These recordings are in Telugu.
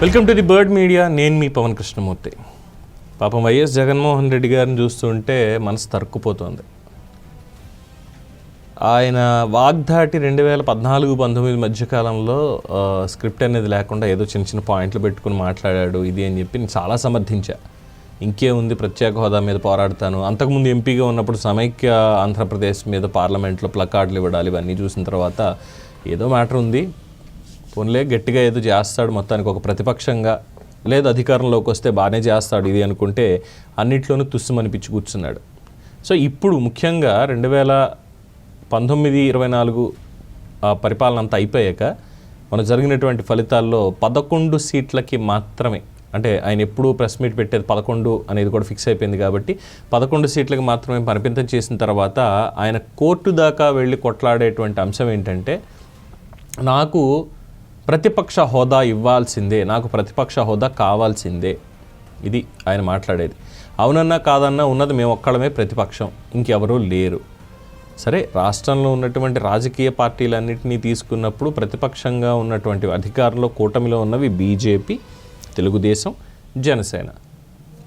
Welcome to the Bird Media. నేను మీ పవన్ కృష్ణమూర్తి. పాపం వైఎస్ జగన్మోహన్ రెడ్డి గారిని చూస్తుంటే మనసు తరుక్కుపోతోంది. ఆయన వాగ్దాటి రెండు వేల పద్నాలుగు పంతొమ్మిది మధ్యకాలంలో స్క్రిప్ట్ అనేది లేకుండా ఏదో చిన్న చిన్న పాయింట్లు పెట్టుకుని మాట్లాడాడు ఇది అని చెప్పి నేను చాలా సమర్థించా. ఉంది ప్రత్యేక హోదా మీద పోరాడతాను. అంతకుముందు ఎంపీగా ఉన్నప్పుడు సమైక్య ఆంధ్రప్రదేశ్ మీద పార్లమెంట్లో ప్లకార్డులు ఇవ్వడాలి ఇవన్నీ చూసిన తర్వాత ఏదో మ్యాటర్ ఉంది. పోన్లే గట్టిగా ఏదో చేస్తాడు మొత్తానికి ఒక ప్రతిపక్షంగా. లేదు అధికారంలోకి వస్తే బాగానే చేస్తాడు ఇది అనుకుంటే అన్నిట్లోనూ తుస్సుమనిపించి కూర్చున్నాడు. సో ఇప్పుడు ముఖ్యంగా రెండు వేల పంతొమ్మిది ఇరవై నాలుగు ఆ పరిపాలన అంతా అయిపోయాక మన జరిగినటువంటి ఫలితాల్లో పదకొండు సీట్లకి మాత్రమే అంటే ఆయన ఎప్పుడూ ప్రెస్ మీట్ పెట్టేది పదకొండు అనేది కూడా ఫిక్స్ అయిపోయింది కాబట్టి పదకొండు సీట్లకు మాత్రమే పరిమితం చేసిన తర్వాత ఆయన కోర్టు దాకా వెళ్ళి కొట్లాడేటువంటి అంశం ఏంటంటే నాకు ప్రతిపక్ష హోదా ఇవ్వాల్సిందే. నాకు ప్రతిపక్ష హోదా కావాల్సిందే. ఇది ఆయన మాట్లాడేది. అవునన్నా కాదన్నా ఉన్నది మేము ఒక్కడమే ప్రతిపక్షం. ఇంకెవరూ లేరు. సరే రాష్ట్రంలో ఉన్నటువంటి రాజకీయ పార్టీలన్నింటినీ తీసుకున్నప్పుడు ప్రతిపక్షంగా ఉన్నటువంటి అధికారంలో కూటమిలో ఉన్నవి బీజేపీ తెలుగుదేశం జనసేన.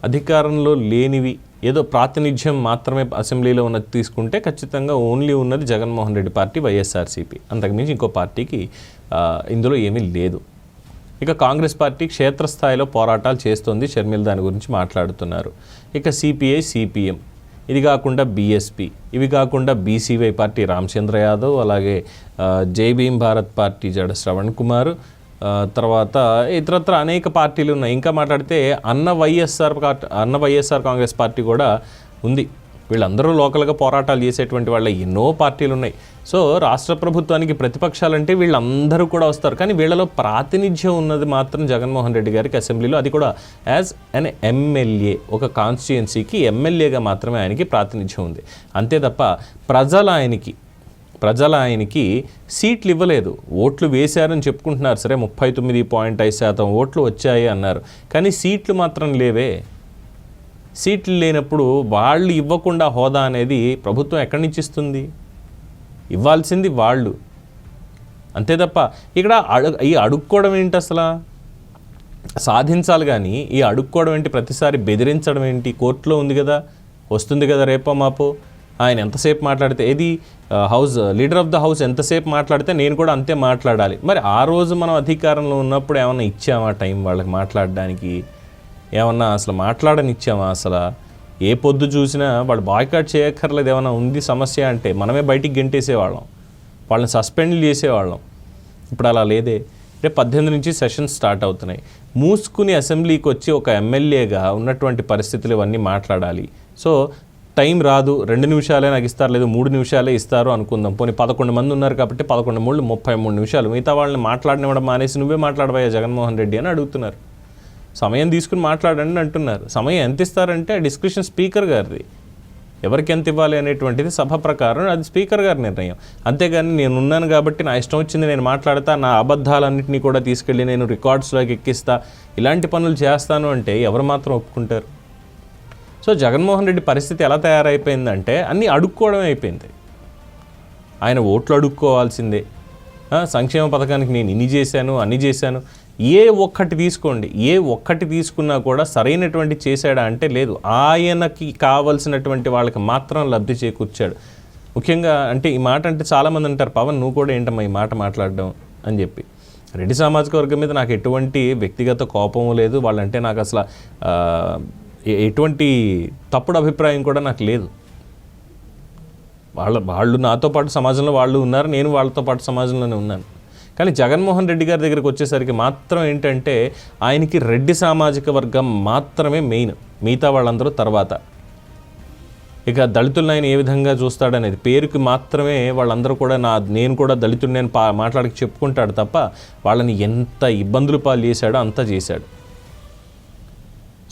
అధికారంలో లేనివి ఏదో ప్రాతినిధ్యం మాత్రమే అసెంబ్లీలో ఉన్నది తీసుకుంటే ఖచ్చితంగా ఓన్లీ ఉన్నది జగన్మోహన్ రెడ్డి పార్టీ వైఎస్ఆర్సీపీ. అంతకుమించి ఇంకో పార్టీకి ఇందులో ఏమీ లేదు. ఇక కాంగ్రెస్ పార్టీ క్షేత్రస్థాయిలో పోరాటాలు చేస్తోంది షర్మిల దాని గురించి మాట్లాడుతున్నారు. ఇక సిపిఐ సిపిఎం. ఇది కాకుండా బీఎస్పీ. ఇవి కాకుండా బీసీవై పార్టీ రామచంద్ర యాదవ్ అలాగే జై భీమ్ భారత్ పార్టీ జడ శ్రవణ్ కుమార్ తర్వాత ఇతరత్ర అనేక పార్టీలు ఉన్నాయి. ఇంకా మాట్లాడితే అన్న వైఎస్ఆర్ అన్న వైఎస్ఆర్ కాంగ్రెస్ పార్టీ కూడా ఉంది. వీళ్ళందరూ లోకల్గా పోరాటాలు చేసేటువంటి వాళ్ళ ఎన్నో పార్టీలు ఉన్నాయి. సో రాష్ట్ర ప్రభుత్వానికి ప్రతిపక్షాలంటే వీళ్ళందరూ కూడా వస్తారు. కానీ వీళ్ళలో ప్రాతినిధ్యం ఉన్నది మాత్రం జగన్మోహన్ రెడ్డి గారికి అసెంబ్లీలో. అది కూడా యాజ్ అన్ ఎమ్మెల్యే ఒక కాన్స్టిట్యుయెన్సీకి ఎమ్మెల్యేగా మాత్రమే ఆయనకి ప్రాతినిధ్యం ఉంది. అంతే తప్ప ప్రజలు ఆయనకి ప్రజలు ఆయనకి సీట్లు ఇవ్వలేదు ఓట్లు వేశారని చెప్పుకుంటున్నారు. సరే ముప్పై తొమ్మిది పాయింట్ ఐదు శాతం ఓట్లు వచ్చాయి అన్నారు. కానీ సీట్లు మాత్రం లేవే. సీట్లు లేనప్పుడు వాళ్ళు ఇవ్వకుండా హోదా అనేది ప్రభుత్వం ఎక్కడి నుంచి ఇస్తుంది? ఇవ్వాల్సింది వాళ్ళు. అంతే తప్ప ఇక్కడ అడు ఈ అడుక్కోవడం ఏంటి అసలు? సాధించాలి కానీ ఈ అడుక్కోవడం ఏంటి? ప్రతిసారి బెదిరించడం ఏంటి? కోర్టులో ఉంది కదా. వస్తుంది కదా రేపో మాపో. ఆయన ఎంతసేపు మాట్లాడితే ఏది house leader of the house ఎంతసేపు మాట్లాడితే నేను కూడా అంతే మాట్లాడాలి. మరి ఆ రోజు మనం అధికారంలో ఉన్నప్పుడు ఏమన్నా ఇచ్చామా టైం వాళ్ళకి మాట్లాడడానికి? ఏమన్నా అసలు మాట్లాడనిచ్చామా అసలు? ఏ పొద్దు చూసినా వాళ్ళు బాయ్కాట్ చేయక్కర్లేదు ఏమైనా ఉంది సమస్య అంటే మనమే బయటికి గెంటేసేవాళ్ళం. వాళ్ళని సస్పెండ్ చేసేవాళ్ళం. ఇప్పుడు అలా లేదే. రేపు పద్దెనిమిది నుంచి సెషన్స్ స్టార్ట్ అవుతున్నాయి. మూసుకుని అసెంబ్లీకి వచ్చి ఒక ఎమ్మెల్యేగా ఉన్నటువంటి పరిస్థితులు ఇవన్నీ మాట్లాడాలి. సో టైం రాదు. రెండు నిమిషాలే నాకు ఇస్తారు లేదు మూడు నిమిషాలే ఇస్తారు అనుకుందాం. పోనీ పదకొండు మంది ఉన్నారు కాబట్టి పదకొండు మూడు ముప్పై మూడు నిమిషాలు. మిగతా వాళ్ళని మాట్లాడినివ్వడం మానేసి నువ్వే మాట్లాడబోయా జగన్మోహన్ రెడ్డి అని అడుగుతున్నారు. సమయం తీసుకుని మాట్లాడండి అంటున్నారు. సమయం ఎంత ఇస్తారంటే డిస్క్రిప్షన్ స్పీకర్ గారిది. ఎవరికి ఎంత ఇవ్వాలి అనేటువంటిది సభ ప్రకారం అది స్పీకర్ గారి నిర్ణయం. అంతేగాని నేను ఉన్నాను కాబట్టి నా ఇష్టం వచ్చింది నేను మాట్లాడతా నా అబద్ధాలన్నింటినీ కూడా తీసుకెళ్ళి నేను రికార్డ్స్లోకి ఎక్కిస్తా ఇలాంటి పనులు చేస్తాను అంటే ఎవరు మాత్రం ఒప్పుకుంటారు? సో జగన్మోహన్ రెడ్డి పరిస్థితి ఎలా తయారైపోయిందంటే అన్నీ అడుక్కోవడం అయిపోయింది. ఆయన ఓట్లు అడుక్కోవాల్సిందే. సంక్షేమ పథకానికి నేను ఇన్ని చేశాను అన్ని చేశాను. ఏ ఒక్కటి తీసుకోండి ఏ ఒక్కటి తీసుకున్నా కూడా సరైనటువంటి చేశాడా అంటే లేదు. ఆయనకి కావలసినటువంటి వాళ్ళకి మాత్రం లబ్ధి చేకూర్చాడు. ముఖ్యంగా అంటే ఈ మాట అంటే చాలామంది అంటారు పవన్ నువ్వు కూడా ఏంటమ్మా ఈ మాట మాట్లాడడం? అని చెప్పి. రెడ్డి సామాజిక వర్గం మీద నాకు ఎటువంటి వ్యక్తిగత కోపము లేదు. వాళ్ళంటే నాకు అసలు ఎటువంటి తప్పుడు అభిప్రాయం కూడా నాకు లేదు. వాళ్ళ వాళ్ళు నాతో పాటు సమాజంలో వాళ్ళు ఉన్నారు నేను వాళ్ళతో పాటు సమాజంలోనే ఉన్నాను. కానీ జగన్మోహన్ రెడ్డి గారి దగ్గరికి వచ్చేసరికి మాత్రం ఏంటంటే ఆయనకి రెడ్డి సామాజిక వర్గం మాత్రమే మెయిన్ మిగతా వాళ్ళందరూ తర్వాత. ఇక దళితులను ఆయన ఏ విధంగా చూస్తాడనేది పేరుకి మాత్రమే వాళ్ళందరూ కూడా నా నేను కూడా దళితుడిని నేను పా మాట్లాడికి చెప్పుకుంటాడు తప్ప వాళ్ళని ఎంత ఇబ్బందులు పాలు చేశాడో అంతా చేశాడు.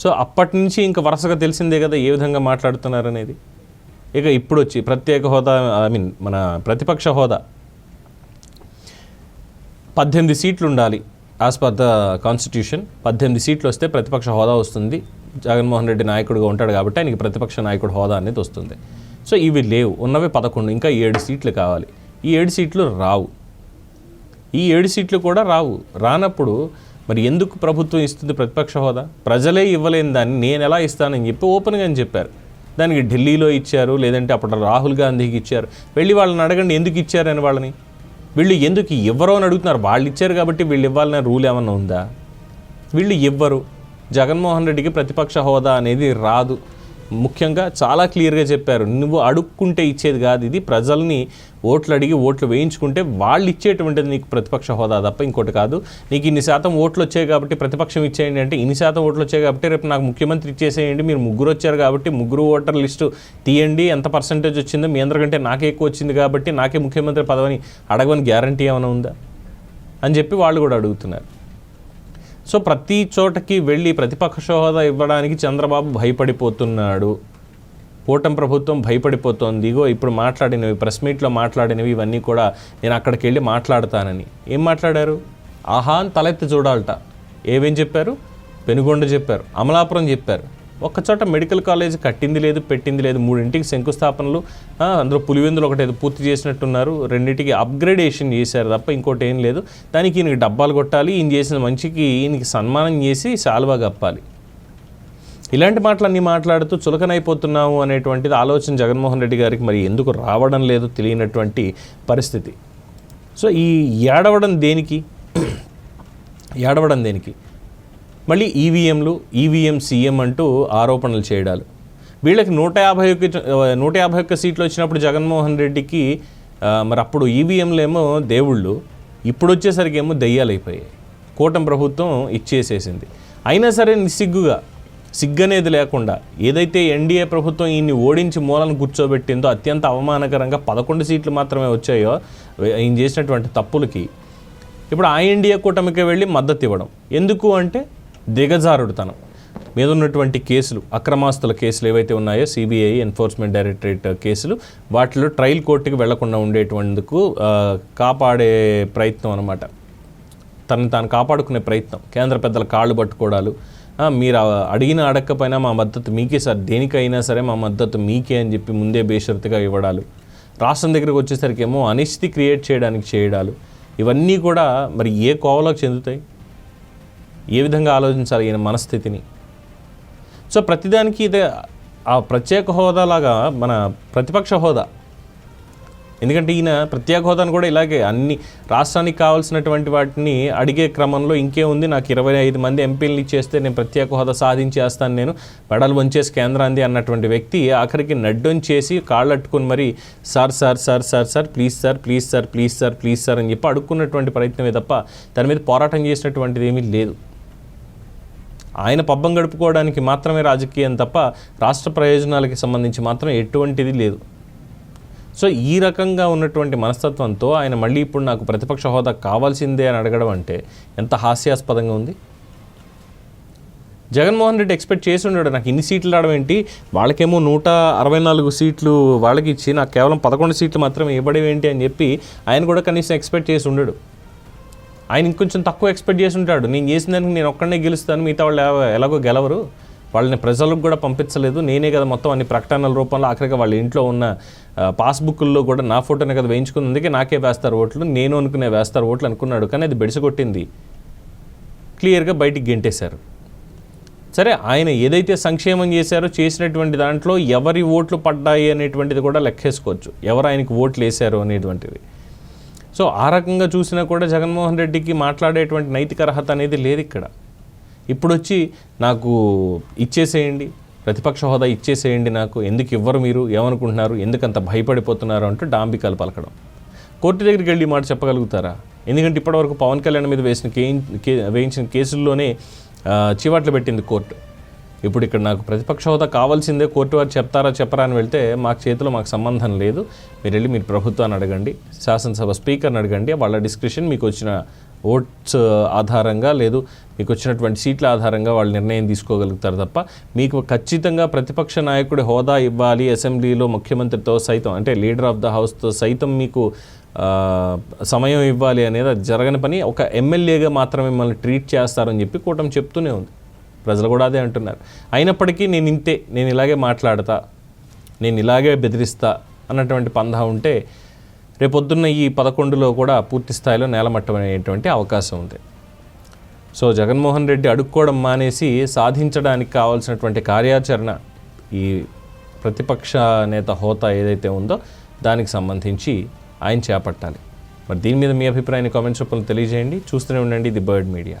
సో అప్పటి నుంచి ఇంకా వరుసగా తెలిసిందే కదా ఏ విధంగా మాట్లాడుతున్నారు అనేది ఇక ఇప్పుడు వచ్చి ప్రత్యేక హోదా ఐ మీన్ మన ప్రతిపక్ష హోదా. పద్దెనిమిది సీట్లు ఉండాలి యాజ్ పర్ ద కాన్స్టిట్యూషన్. పద్దెనిమిది సీట్లు వస్తే ప్రతిపక్ష హోదా వస్తుంది. జగన్మోహన్ రెడ్డి నాయకుడిగా ఉంటాడు కాబట్టి ఆయనకి ప్రతిపక్ష నాయకుడు హోదా అనేది వస్తుంది. సో ఇవి లేవు. ఉన్నవి పదకొండు ఇంకా ఏడు సీట్లు కావాలి. ఈ ఏడు సీట్లు రావు. ఈ ఏడు సీట్లు కూడా రావు. రానప్పుడు మరి ఎందుకు ప్రభుత్వం ఇస్తుంది ప్రతిపక్ష హోదా? ప్రజలే ఇవ్వలేని దాన్ని నేను ఎలా ఇస్తానని చెప్పి ఓపెన్గా అని చెప్పారు. దానికి ఢిల్లీలో ఇచ్చారు లేదంటే అప్పుడు రాహుల్ గాంధీకి ఇచ్చారు. వెళ్ళి వాళ్ళని అడగండి ఎందుకు ఇచ్చారని వాళ్ళని? వీళ్ళు ఎందుకు ఇవ్వరు అని అడుగుతున్నారు. వాళ్ళు ఇచ్చారు కాబట్టి వీళ్ళు ఇవ్వాలనే రూల్ ఏమన్నా ఉందా? వీళ్ళు ఇవ్వరు. జగన్మోహన్ రెడ్డికి ప్రతిపక్ష హోదా అనేది రాదు. ముఖ్యంగా చాలా క్లియర్గా చెప్పారు నువ్వు అడుక్కుంటే ఇచ్చేది కాదు ఇది ప్రజల్ని ఓట్లు అడిగి ఓట్లు వేయించుకుంటే వాళ్ళు ఇచ్చేటువంటిది నీకు ప్రతిపక్ష హోదా తప్ప ఇంకోటి కాదు. నీకు ఇన్ని శాతం ఓట్లు వచ్చాయి కాబట్టి ప్రతిపక్షం ఇచ్చేయండి అంటే ఇన్ని శాతం ఓట్లు వచ్చాయి కాబట్టి రేపు నాకు ముఖ్యమంత్రి ఇచ్చేసేయండి మీరు ముగ్గురు వచ్చారు కాబట్టి ముగ్గురు ఓటర్ లిస్టు తీయండి ఎంత పర్సంటేజ్ వచ్చిందో మీ అందరికంటే నాకే ఎక్కువ వచ్చింది కాబట్టి నాకే ముఖ్యమంత్రి పదవిని అడగని గ్యారంటీ ఏమైనా ఉందా? అని చెప్పి వాళ్ళు కూడా అడుగుతున్నారు. సో ప్రతి చోటకి వెళ్ళి ప్రతిపక్ష హోదా ఇవ్వడానికి చంద్రబాబు భయపడిపోతున్నాడు. కూటమి ప్రభుత్వం భయపడిపోతోంది. ఇగో ఇప్పుడు మాట్లాడినవి ప్రెస్ మీట్లో మాట్లాడినవి ఇవన్నీ కూడా నేను అక్కడికి వెళ్ళి మాట్లాడతానని. ఏం మాట్లాడారు? ఆహా అని తలెత్తి చూడాలట. ఏమేం చెప్పారు? పెనుగొండ చెప్పారు. అమలాపురం చెప్పారు. ఒక్కచోట మెడికల్ కాలేజ్ కట్టింది లేదు పెట్టింది లేదు మూడింటికి శంకుస్థాపనలు అందరూ అందులో పులివెందులు ఒకటి ఏదో పూర్తి చేసినట్టున్నారు రెండింటికి అప్గ్రేడేషన్ చేశారు తప్ప ఇంకోటి ఏం లేదు. దానికి ఈయనకి డబ్బాలు కొట్టాలి ఈయన చేసిన మంచికి ఈయనకి సన్మానం చేసి శాలువా కప్పాలి. ఇలాంటి మాటలన్నీ మాట్లాడుతూ చులకనైపోతున్నాము అనేటువంటిది ఆలోచన జగన్మోహన్ రెడ్డి గారికి మరి ఎందుకు రావడం లేదు తెలియనటువంటి పరిస్థితి. సో ఈ ఏడవడం దేనికి? ఏడవడం దేనికి? మళ్ళీ ఈవీఎంలు ఈవీఎం సీఎం అంటూ ఆరోపణలు చేయడాలు. వీళ్ళకి నూట యాభై ఒక్క నూట యాభై ఒక్క సీట్లు వచ్చినప్పుడు జగన్మోహన్ రెడ్డికి మరి అప్పుడు ఈవీఎంలు ఏమో దేవుళ్ళు ఇప్పుడు వచ్చేసరికి ఏమో దెయ్యాలైపోయాయి. కూటమి ప్రభుత్వం ఇచ్చేసేసింది. అయినా సరే నిస్సిగ్గుగా సిగ్గనేది లేకుండా ఏదైతే ఎన్డీఏ ప్రభుత్వం ఈయన్ని ఓడించి మూలను కూర్చోబెట్టిందో అత్యంత అవమానకరంగా పదకొండు సీట్లు మాత్రమే వచ్చాయో ఈయన చేసినటువంటి తప్పులకి ఇప్పుడు ఆ ఎన్డీఏ కూటమికి వెళ్ళి మద్దతు ఇవ్వడం. ఎందుకు అంటే దిగజారుడుతనం. మీద ఉన్నటువంటి కేసులు అక్రమాస్తుల కేసులు ఏవైతే ఉన్నాయో సిబిఐ ఎన్ఫోర్స్మెంట్ డైరెక్టరేట్ కేసులు వాటిలో ట్రయల్ కోర్టుకి వెళ్ళకుండా ఉండేటువందుకు కాపాడే ప్రయత్నం అనమాట తనని తాను కాపాడుకునే ప్రయత్నం. కేంద్ర పెద్దల కాళ్ళు పట్టుకోవడాలు మీరు అడిగిన అడగకపోయినా మా మద్దతు మీకే సార్. దేనికైనా సరే మా మద్దతు మీకే అని చెప్పి ముందే బేషరతుగా ఇవ్వడాలు. రాష్ట్రం దగ్గరకు వచ్చేసరికి ఏమో అనిశ్చితి క్రియేట్ చేయడానికి చేయడాలు. ఇవన్నీ కూడా మరి ఏ కోవలోకి చెందుతాయి? ఏ విధంగా ఆలోచించాలి ఈయన మనస్థితిని? సో ప్రతిదానికి ఇదే ఆ ప్రత్యేక హోదాలాగా మన ప్రతిపక్ష హోదా. ఎందుకంటే ఈయన ప్రత్యేక హోదాను కూడా ఇలాగే అన్ని రాష్ట్రానికి కావాల్సినటువంటి వాటిని అడిగే క్రమంలో ఇంకే ఉంది. నాకు ఇరవై ఐదు మంది ఎంపీలని ఇచ్చేస్తే నేను ప్రత్యేక హోదా సాధించేస్తాను నేను. పెడలు వంచేసి కేంద్రాంది అన్నటువంటి వ్యక్తి ఆఖరికి నడ్డొంచేసి కాళ్ళు అట్టుకుని మరి sir sir sir sir sir please sir please sir please sir please sir అని చెప్పి అడుక్కున్నటువంటి ప్రయత్నమే తప్ప దాని మీద పోరాటం చేసినటువంటిది ఏమీ లేదు. ఆయన పబ్బం గడుపుకోవడానికి మాత్రమే రాజకీయం తప్ప రాష్ట్ర ప్రయోజనాలకి సంబంధించి మాత్రం ఎటువంటిది లేదు. సో ఈ రకంగా ఉన్నటువంటి మనస్తత్వంతో ఆయన మళ్ళీ ఇప్పుడు నాకు ప్రతిపక్ష హోదా కావాల్సిందే అని అడగడం అంటే ఎంత హాస్యాస్పదంగా ఉంది. జగన్మోహన్ రెడ్డి ఎక్స్పెక్ట్ చేసి ఉన్నాడు నాకు ఇన్ని సీట్లు రావడం ఏంటి? వాళ్ళకేమో నూట అరవై నాలుగు సీట్లు వాళ్ళకి ఇచ్చి నాకు కేవలం పదకొండు సీట్లు మాత్రమే ఇవ్వడం ఏంటి అని చెప్పి ఆయన కూడా కనీసం ఎక్స్పెక్ట్ చేసి ఉండడు. ఆయన ఇంకొంచెం తక్కువ ఎక్స్పెక్ట్ చేసి ఉంటాడు. నేను చేసిన దానికి నేను ఒక్కడనే గెలుస్తాను మిగతా వాళ్ళు ఎలాగో- ఎలాగో గెలవరు. వాళ్ళని ప్రజలకు కూడా పంపించలేదు. నేనే కదా మొత్తం అన్ని ప్రకటనల రూపంలో ఆఖరిగా వాళ్ళ ఇంట్లో ఉన్న ఆ, పాస్బుక్ల్లో కూడా నా ఫోటోనే కదా వేయించుకుంది. అందుకే నాకే వేస్తారు ఓట్లు. నేను అనుకునే వేస్తారు ఓట్లు అనుకున్నాడు. కానీ అది బెడిసగొట్టింది. క్లియర్గా బయటికి గెంటేశారు. సరే ఆయన ఏదైతే సంక్షేమం చేశారో చేసినటువంటి దాంట్లో ఎవరి ఓట్లు పడ్డాయి అనేటువంటిది కూడా లెక్కేసుకోవచ్చు. ఎవరు ఆయనకి ఓట్లు వేశారు అనేటువంటిది. సో ఆ రకంగా చూసినా కూడా జగన్మోహన్ రెడ్డికి మాట్లాడేటువంటి నైతిక అర్హత అనేది లేదు ఇక్కడ. ఇప్పుడు వచ్చి నాకు ఇచ్చేసేయండి ప్రతిపక్ష హోదా ఇచ్చేసేయండి నాకు ఎందుకు ఇవ్వరు మీరు ఏమనుకుంటున్నారు ఎందుకు అంత భయపడిపోతున్నారు అంటూ డాంబికాలు పలకడం. కోర్టు దగ్గరికి వెళ్ళి మాట చెప్పగలుగుతారా? ఎందుకంటే ఇప్పటివరకు పవన్ కళ్యాణ్ మీద వేసిన కే కే- వేయించిన కేసుల్లోనే చీవాట్లు చివాట్లు పెట్టింది కోర్టు. ఇప్పుడు ఇక్కడ నాకు ప్రతిపక్ష హోదా కావాల్సిందే కోర్టు వారు చెప్తారా చెప్పరా అని వెళ్తే మాకు చేతిలో మాకు సంబంధం లేదు. మీరు వెళ్ళి మీరు ప్రభుత్వాన్ని అడగండి శాసనసభ స్పీకర్ని అడగండి వాళ్ళ డిస్క్రిప్షన్ మీకు వచ్చిన ఓట్స్ ఆధారంగా లేదు మీకు వచ్చినటువంటి సీట్ల ఆధారంగా వాళ్ళు నిర్ణయం తీసుకోగలుగుతారు తప్ప మీకు ఖచ్చితంగా ప్రతిపక్ష నాయకుడి హోదా ఇవ్వాలి అసెంబ్లీలో ముఖ్యమంత్రితో సైతం అంటే లీడర్ ఆఫ్ ద హౌస్తో సైతం మీకు సమయం ఇవ్వాలి అనేది అది జరగని పని. ఒక ఎమ్మెల్యేగా మాత్రమే మిమ్మల్ని ట్రీట్ చేస్తారని చెప్పి కూటమి చెప్తూనే ఉంది. ప్రజలు కూడా అదే అంటున్నారు. అయినప్పటికీ నేను ఇంతే నేను ఇలాగే మాట్లాడతా నేను ఇలాగే బెదిరిస్తా అన్నటువంటి పందా ఉంటే రేపొద్దున్న ఈ పదకొండులో కూడా పూర్తి స్థాయిలో నేలమట్టమనేటువంటి అవకాశం ఉంది. సో జగన్మోహన్ రెడ్డి అడుక్కోవడం మానేసి సాధించడానికి కావాల్సినటువంటి కార్యాచరణ ఈ ప్రతిపక్ష నేత హోదా ఏదైతే ఉందో దానికి సంబంధించి ఆయన చేపట్టాలి. మరి దీని మీద మీ అభిప్రాయాన్ని కామెంట్స్ రూపంలో తెలియజేయండి. చూస్తూనే ఉండండి ది బర్డ్ మీడియా.